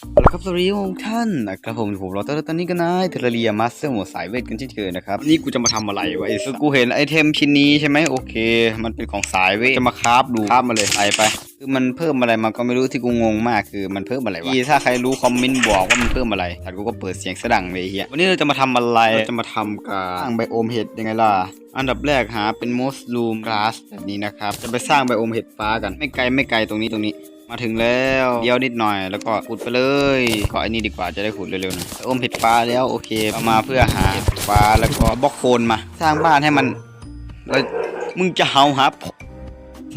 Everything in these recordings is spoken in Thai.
แล้วครับสวัสดีทุกท่านนะครับผมผมเราตอนนี้ก็นายเทเลเรียมาสเตอร์หมวดสายเวทกันเช่นเคยนะครับวันนี่กูจะมาทำอะไรวะไอ้สัสกูเห็นไอเทมชิ้นนี้ใช่ไหมโอเค มันเป็นของสายเวทจะมาคราฟดูคราฟมาเลยไปไปคือมันเพิ่มอะไรมาก็ไม่รู้ที่กูงงมากคือมันเพิ่มอะไรวะถ้าใครรู้คอมเมนต์บอกว่ามันเพิ่มอะไรแต่กูก็เปิดเสียงสะดังเลยไอ้เฮียวันนี้เราจะมาทำอะไรเราจะมาทำการสร้างไบโอมเห็ดยังไงล่ะอันดับแรกหาเป็นมอสลูมกราสแบบนี้นะครับจะไปสร้างไบโอมเห็ดฟ้ากันไม่ไกลไม่ไกลตรงนี้ตรงนี้ มาถึงแล้วเดียวนิดหน่อยแล้วก็ขุดไปเลยขอไอ้นี่ดีกว่าจะได้ขุดเร็วๆหน่อยไบโอมเห็ดฟ้าแล้วโอเคเอามาเพื่อหาเห็ดฟ้าแล้วก็บล็อกโคนมา สร้างบ้านให้มันแล้วมึงจะเฮาฮับ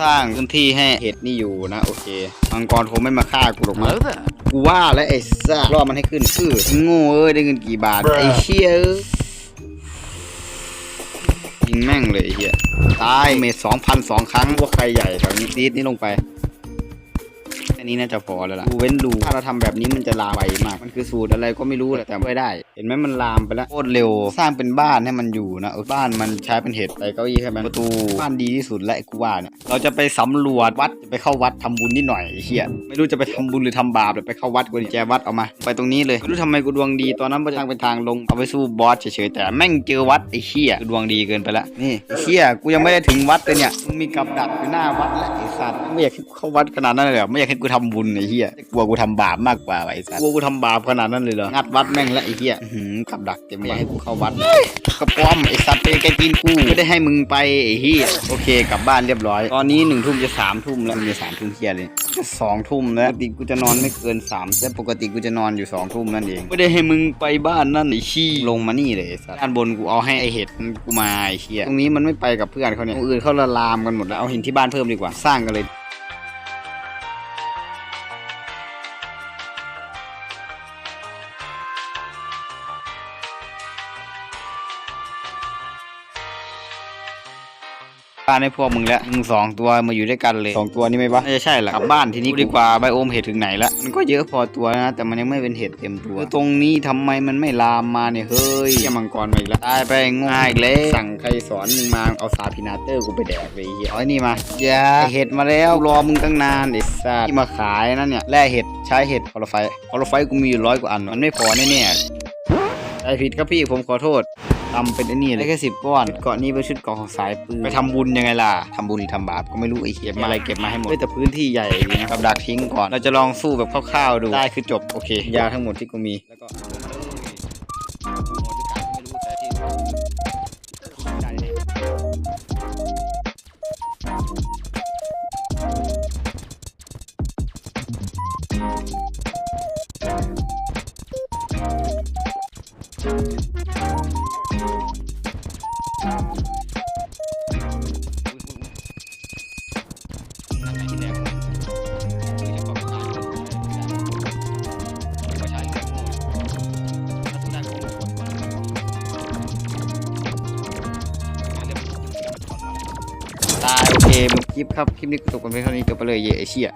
สร้างพื้นที่ให้เห็ดนี่อยู่นะ โอเคมังกรคงไม่มาฆ่ากูหรอกมั้ง Hello there. กูว่าแล้วไอ้ซ่ารอมันให้ขึ้นคือโง่เอ้ยได้เงินกี่บาทไอ้เชี่ยเอ้ยยิงแม่งเลยไอ้เฮียตายเมทสองพันสองครั้งว่าใครใหญ่แถวนี้ดีดนี่ลงไปแค่นี้น่าจะพอแล้วล่ะดูเว้นดูถ้าเราทำแบบนี้มันจะลามไปมาก มันคือสูตรอะไรก็ไม่รู้แหละแต่ไม่ได้ เห็นไหมมันลามไปแล้วโคตรเร็ว สร้างเป็นบ้านให้มันอยู่นะเออบ้านมันใช้เป็นเห็ดไปเก้าอี้ใช่ไหมประตูบ้านดีที่สุดและไอ้กูว่าเนี่ยเราจะไปสำรวจวัดจะไปเข้าวัดทำบุญนิดหน่อยไอ้เหี้ยไม่รู้จะไปทำบุญหรือทำบาปหรือไปเข้าวัดกูดิแจวัดเอามา ไปตรงนี้เลยไม่รู้ทำไมกูดวงดีตอนนั้นมันทางเป็นทางลงเอาไปสู้บอสเฉยๆแต่แม่งเจอวัดไอ้เหี้ยกูดวงดีเกินไปละนี่ไอ้เหี้ยกูยังไม่ได้ถึงวัดเลยเนี่ยมึงมีกับดักอยู่หน้าวัดและไอ้สัตว์ไม่อยากให้กูเข้าวัดขนาดนั้นเลยเหรอไม่อยากให้กูทำบุญไอ้เหี้ยกลัวกูทำบาปมากกว่าไอ้สัตว์กลัวกูทำบาปขนาดนั้นเลยเหรองัดวัดแม่งและไอ้เหี้ยอื้อหือกับดักเต็มไม่อยากให้กูเข้าวัดกระป้อมไอ้สัตว์เป็นแกตีนกูไม่ได้ให้มึงไปไอ้เหี้ยโอเคกลับบ้านเรียบร้อย ตอนนี้หนึ่งทุ่มจะสามทุ่มแล้วมันจะสามทุ่มเฮียเลยจะสองทุ่มแล้วปกติกูจะนอนไม่เกินสามแต่ปกติกูจะนอนอยู่สองทุ่มนั่นเองไม่ได้ให้มึงไปบ้านนั่นไอ้ขี้ลงมานี่เลยไอ้สัตว์ด้านบนกูเอาให้ไอเห็ดมันกูมาไอ้เหี้ยตรงนี้มันไม่ไปกับเพื่อนเขาเนี่ยตรงอื่นเขาละลามกันหมดแล้วเอาหินที่บ้านเพิ่มดีกว่าสร้างกันเลย บ้านให้พวกมึงแล้วมึงสองตัวมาอยู่ด้วยกันเลยสองตัวนี่ไหมวะน่าจะใช่แหละกลับบ้านทีนี้ดีกว่าไบโอมเห็ดถึงไหนละมันก็เยอะพอตัวนะ แต่มันยังไม่เป็นเห็ดเต็มตัว ตรงนี้ทำไมมันไม่ลามมาเนี่ยเฮ้ยเหี้ยมังกรมาอีกแล้วตายไปง่ายอีกแล้วสั่งใครสอนมึงมาเอาซาพินาเตอร์กูไปแดกเลยไอ้เหี้ยเอาไอ้นี่มาอย่าเห็ดมาแล้วรอมึงตั้งนานไอ้สัสที่มาขายนั่นเนี่ยแร่เห็ดใช้เห็ดคอลไฟคอลไฟกูมีอยู่ร้อยกว่าอันมันไม่พอแน่ๆใจผิดครับพี่ผมขอโทษ ทำเป็นไอ้นี่เลยแค่สิบก้อนเกาะนี้เป็นชุดเกาะของสายปืนไปทำบุญยังไงล่ะทำบุญหรือทำบาปก็ไม่รู้ไอ้เหี้ยมีอะไรเก็บมาให้หมดเฮ้ยแต่พื้นที่ใหญ่ดีนะครับดักทิ้งก่อนเราจะลองสู้แบบคร่าวๆดูได้คือจบโอเคยาทั้งหมดที่กูมีแล้วก็ ตายโอเคมึงคลิปครับ คลิปนี้จบกันเพียงเท่านี้จบไปเลยเย่ไอเชี่ย